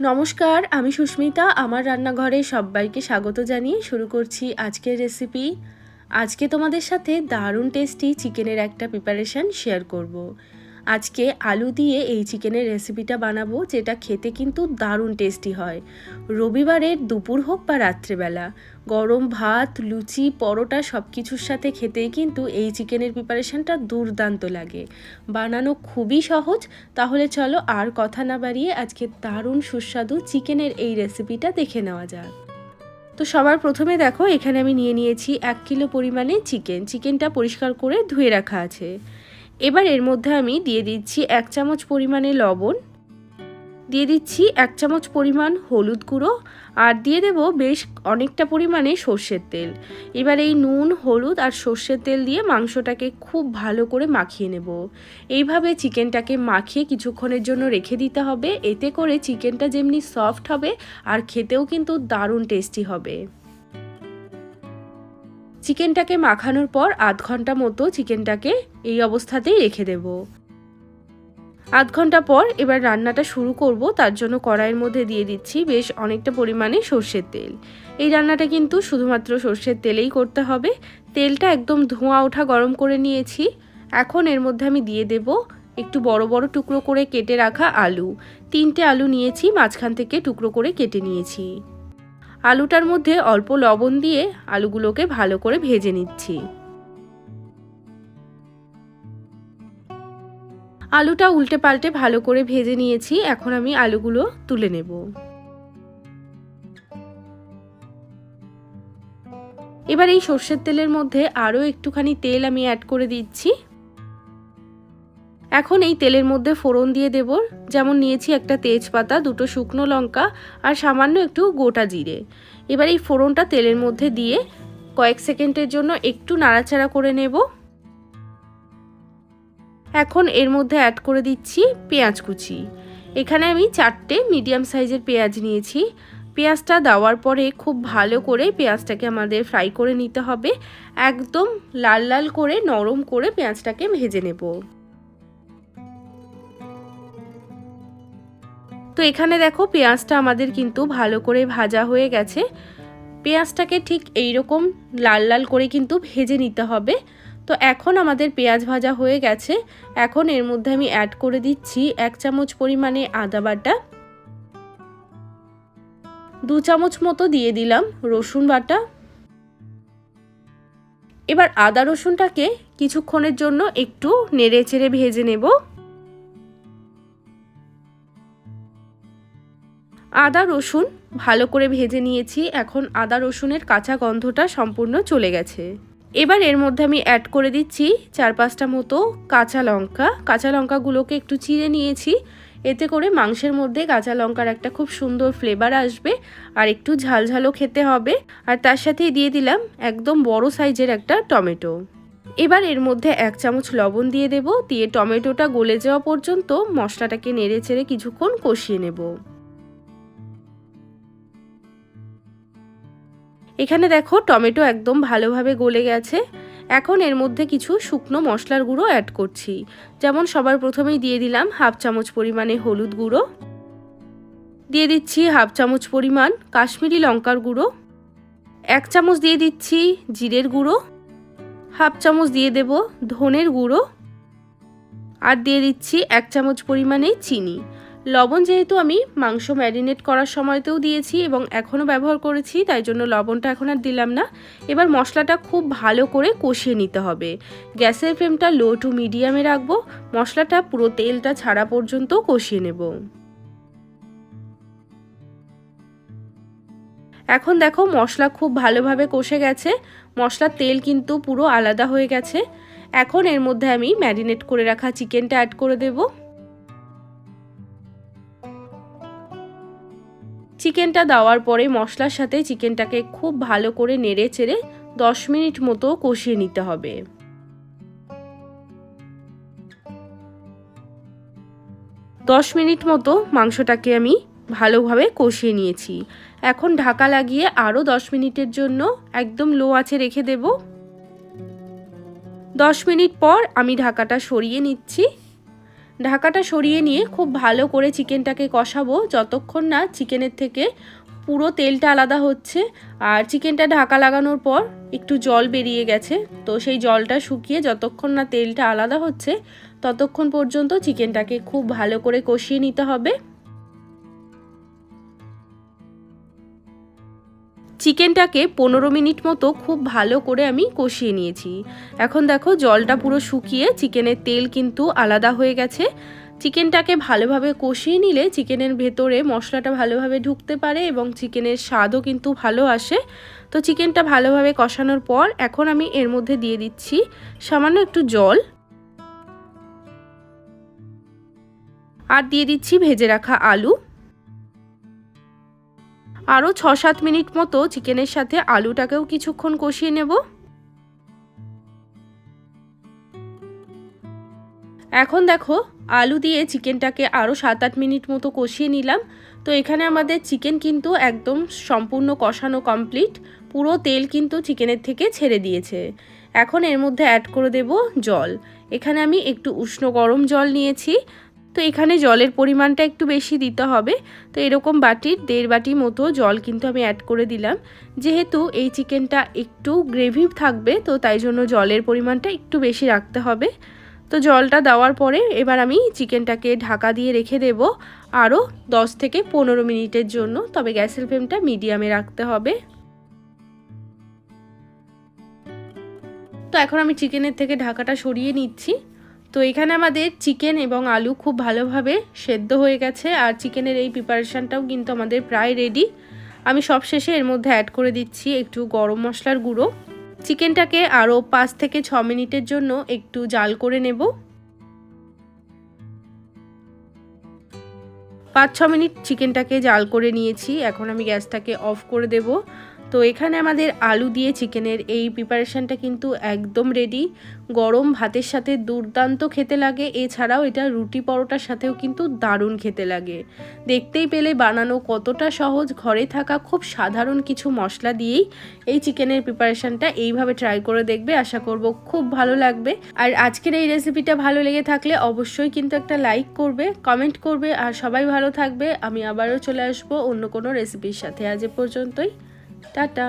নমস্কার, আমি সুস্মিতা আমার রান্নাঘরে সবাইকে স্বাগত জানিয়ে শুরু করছি আজকের রেসিপি আজকে তোমাদের সাথে দারুণ টেস্টি চিকেনের একটা প্রিপারেশান শেয়ার করব। আজকে আলু দিয়ে এই চিকেনের রেসিপিটা বানাবো, যেটা খেতে কিন্তু দারুণ টেস্টি হয়। রবিবারের দুপুর হোক বা রাত্রেবেলা, গরম ভাত, লুচি, পরোটা সব কিছুর সাথে খেতেই কিন্তু এই চিকেনের প্রিপারেশানটা দুর্দান্ত লাগে। বানানো খুবই সহজ, তাহলে চলো আর কথা না বাড়িয়ে আজকে দারুণ সুস্বাদু চিকেনের এই রেসিপিটা দেখে নেওয়া যাক। তো সবার প্রথমে দেখো, এখানে আমি নিয়ে নিয়েছি এক কিলো পরিমাণে চিকেন। চিকেনটা পরিষ্কার করে ধুয়ে রাখা আছে। এবার এর মধ্যে আমি দিয়ে দিচ্ছি এক চামচ পরিমাণে লবণ, দিয়ে দিচ্ছি এক চামচ পরিমাণ হলুদ গুঁড়ো আর দিয়ে দেব বেশ অনেকটা পরিমাণে সর্ষের তেল। এবার এই নুন, হলুদ আর সর্ষের তেল দিয়ে মাংসটাকে খুব ভালো করে মাখিয়ে নেব। এইভাবে চিকেনটাকে মাখিয়ে কিছুক্ষণের জন্য রেখে দিতে হবে। এতে করে চিকেনটা যেমনি সফট হবে আর খেতেও কিন্তু দারুণ টেস্টি হবে। চিকেনটাকে মাখানোর পর আধ ঘণ্টা মতো চিকেনটাকে এই অবস্থাতেই রেখে দেব। আধ ঘণ্টা পর এবার রান্নাটা শুরু করব, তার জন্য কড়াইয়ের মধ্যে দিয়ে দিচ্ছি বেশ অনেকটা পরিমাণে সর্ষের তেল। এই রান্নাটা কিন্তু শুধুমাত্র সর্ষের তেলেই করতে হবে। তেলটা একদম ধোঁয়া ওঠা গরম করে নিয়েছি। এখন এর মধ্যে আমি দিয়ে দেব একটু বড় বড় টুকরো করে কেটে রাখা আলু। তিনটে আলু নিয়েছি, মাঝখান থেকে টুকরো করে কেটে নিয়েছি। আলুটার মধ্যে অল্প লবণ দিয়ে আলুগুলোকে ভালো করে ভেজে নিচ্ছি। আলুটা উল্টে পাল্টে ভালো করে ভেজে নিয়েছি, এখন আমি আলুগুলো তুলে নেব। এবার এই সর্ষের তেলের মধ্যে আরও একটুখানি তেল আমি অ্যাড করে দিচ্ছি। এখন এই তেলের মধ্যে ফোড়ন দিয়ে দেব। যেমন নিয়েছি একটা তেজপাতা, দুটো শুকনো লঙ্কা আর সামান্য একটু গোটা জিরে। এবার এই ফোড়নটা তেলের মধ্যে দিয়ে কয়েক সেকেন্ডের জন্য একটু নাড়াচাড়া করে নেব। এখন এর মধ্যে অ্যাড করে দিচ্ছি পেঁয়াজ কুচি। এখানে আমি চারটে মিডিয়াম সাইজের পেঁয়াজ নিয়েছি। পেঁয়াজটা দেওয়ার পরে খুব ভালো করে পেঁয়াজটাকে আমাদের ফ্রাই করে নিতে হবে। একদম লাল লাল করে নরম করে পেঁয়াজটাকে ভেজে নেব। তো এখানে দেখো পেঁয়াজটা আমাদের কিন্তু ভালো করে ভাজা হয়ে গেছে। পেঁয়াজটাকে ঠিক এই রকম লাল লাল করে কিন্তু ভেজে নিতে হবে। তো এখন আমাদের পেঁয়াজ ভাজা হয়ে গেছে। এখন এর মধ্যে আমি অ্যাড করে দিচ্ছি এক চামচ পরিমাণে আদা বাটা। দু চামচ মতো দিয়ে দিলাম রসুন বাটা। এবার আদা রসুনটাকে কিছুক্ষণের জন্য একটু নেড়ে চেড়ে ভেজে নেব। আদা, রসুন ভালো করে ভেজে নিয়েছি। এখন আদা, রসুনের কাঁচা গন্ধটা সম্পূর্ণ চলে গেছে। এবার এর মধ্যে আমি অ্যাড করে দিচ্ছি চার পাঁচটা মতো কাঁচা লঙ্কা। কাঁচা লঙ্কাগুলোকে একটু চিড়ে নিয়েছি। এতে করে মাংসের মধ্যে কাঁচা লঙ্কার একটা খুব সুন্দর ফ্লেভার আসবে আর একটু ঝালঝালও খেতে হবে। আর তার সাথেই দিয়ে দিলাম একদম বড় সাইজের একটা টমেটো। এবার এর মধ্যে এক চামচ লবণ দিয়ে দেব। দিয়ে টমেটোটা গলে যাওয়া পর্যন্ত মশলাটাকে নেড়ে চেড়ে কিছুক্ষণ কষিয়ে নেব। এখানে দেখো টমেটো একদম ভালোভাবে গলে গেছে। এখন এর মধ্যে কিছু শুকনো মশলার গুঁড়ো অ্যাড করছি। যেমন সবার প্রথমেই দিয়ে দিলাম হাফ চামচ পরিমাণে হলুদ গুঁড়ো। দিয়ে দিচ্ছি হাফ চামচ পরিমাণ কাশ্মীরি লঙ্কার গুঁড়ো। এক চামচ দিয়ে দিচ্ছি জিরের গুঁড়ো। হাফ চামচ দিয়ে দেব ধনের গুঁড়ো। আর দিয়ে দিচ্ছি এক চামচ পরিমাণে চিনি। লবণ যেহেতু আমি মাংস ম্যারিনেট করার সময়তেও দিয়েছি এবং এখনও ব্যবহার করেছি, তাই জন্য লবণটা এখন আর দিলাম না। এবার মশলাটা খুব ভালো করে কষিয়ে নিতে হবে। গ্যাসের ফ্লেমটা লো টু মিডিয়ামে রাখব, মশলাটা পুরো তেলটা ছাড়া পর্যন্ত কষিয়ে নেব। এখন দেখো মশলা খুব ভালোভাবে কষে গেছে, মশলার তেল কিন্তু পুরো আলাদা হয়ে গেছে। এখন এর মধ্যে আমি ম্যারিনেট করে রাখা চিকেনটা অ্যাড করে দেবো। চিকেনটা দেওয়ার পরে মশলার সাথে চিকেনটাকে খুব ভালো করে নেড়ে চেড়ে দশ মিনিট মতো কষিয়ে নিতে হবে। দশ মিনিট মতো মাংসটাকে আমি ভালোভাবে কষিয়ে নিয়েছি। এখন ঢাকা লাগিয়ে আরও দশ মিনিটের জন্য একদম লো আছে রেখে দেব। দশ মিনিট পর আমি ঢাকাটা সরিয়ে নিচ্ছি। ঢাকাটা সরিয়ে নিয়ে খুব ভালো করে চিকেনটাকে কষাবো। যতক্ষণ না চিকেনের থেকে পুরো তেলটা আলাদা হচ্ছে, আর চিকেনটা ঢাকা লাগানোর পর একটু জল বেরিয়ে গেছে। তো সেই জলটা শুকিয়ে যতক্ষণ না তেলটা আলাদা হচ্ছে, ততক্ষণ পর্যন্ত চিকেনটাকে খুব ভালো করে কষিয়ে নিতে হবে। চিকেনটাকে পনেরো মিনিট মতো খুব ভালো করে আমি কষিয়ে নিয়েছি। এখন দেখো জলটা পুরো শুকিয়ে চিকেনের তেল কিন্তু আলাদা হয়ে গেছে। চিকেনটাকে ভালোভাবে কষিয়ে নিলে চিকেনের ভেতরে মশলাটা ভালোভাবে ঢুকতে পারে এবং চিকেনের স্বাদও কিন্তু ভালো আসে। তো চিকেনটা ভালোভাবে কষানোর পর এখন আমি এর মধ্যে দিয়ে দিচ্ছি সামান্য একটু জল। আর দিয়ে দিচ্ছি ভেজে রাখা আলু। আরও ছ সাত মিনিট মতো চিকেনের সাথে আলুটাকেও কিছুক্ষণ কষিয়ে নেব। এখন দেখো, আলু দিয়ে চিকেনটাকে আরও সাত আট মিনিট মতো কষিয়ে নিলাম। তো এখানে আমাদের চিকেন কিন্তু একদম সম্পূর্ণ কষানো কমপ্লিট। পুরো তেল কিন্তু চিকেনের থেকে ছেড়ে দিয়েছে। এখন এর মধ্যে অ্যাড করে দেব জল। এখানে আমি একটু উষ্ণ গরম জল নিয়েছি। তো এখানে জলের পরিমাণটা একটু বেশি দিতে হবে। তো এরকম বাটির দেড় বাটি মতো জল কিন্তু আমি অ্যাড করে দিলাম। যেহেতু এই চিকেনটা একটু গ্রেভি থাকবে, তো তাই জন্য জলের পরিমাণটা একটু বেশি রাখতে হবে। তো জলটা দেওয়ার পরে এবার আমি চিকেনটাকে ঢাকা দিয়ে রেখে দেব আরও দশ থেকে পনেরো মিনিটের জন্য। তবে গ্যাসের ফ্লেমটা মিডিয়ামে রাখতে হবে। তো এখন আমি চিকেনের থেকে ঢাকাটা সরিয়ে নিচ্ছি। তো এখানে আমাদের চিকেন এবং আলু খুব ভালোভাবে সেদ্ধ হয়ে গেছে, আর চিকেনের এই প্রিপারেশানটাও কিন্তু আমাদের প্রায় রেডি আমি সবশেষে এর মধ্যে অ্যাড করে দিচ্ছি একটু গরম মশলার গুঁড়ো। চিকেনটাকে আরও পাঁচ থেকে ছ মিনিটের জন্য একটু জাল করে নেব। পাঁচ ছ মিনিট চিকেনটাকে জাল করে নিয়েছি, এখন আমি গ্যাসটাকে অফ করে দেব। তো এখানে আমাদের আলু দিয়ে চিকেনের এই প্রিপারেশানটা কিন্তু একদম রেডি গরম ভাতের সাথে দুর্দান্ত খেতে লাগে। এছাড়াও এটা রুটি পরোটার সাথেও কিন্তু দারুণ খেতে লাগে। দেখতেই পেলে বানানো কতটা সহজ। ঘরে থাকা খুব সাধারণ কিছু মশলা দিয়েই এই চিকেনের প্রিপারেশানটা এইভাবে ট্রাই করে দেখবে। আশা করব খুব ভালো লাগবে। আর আজকের এই রেসিপিটা ভালো লেগে থাকলে অবশ্যই কিন্তু একটা লাইক করবে কমেন্ট করবে। আর সবাই ভালো থাকবে। আমি আবারও চলে আসব অন্য কোনো রেসিপির সাথে। আজ এ পর্যন্তই। টাটা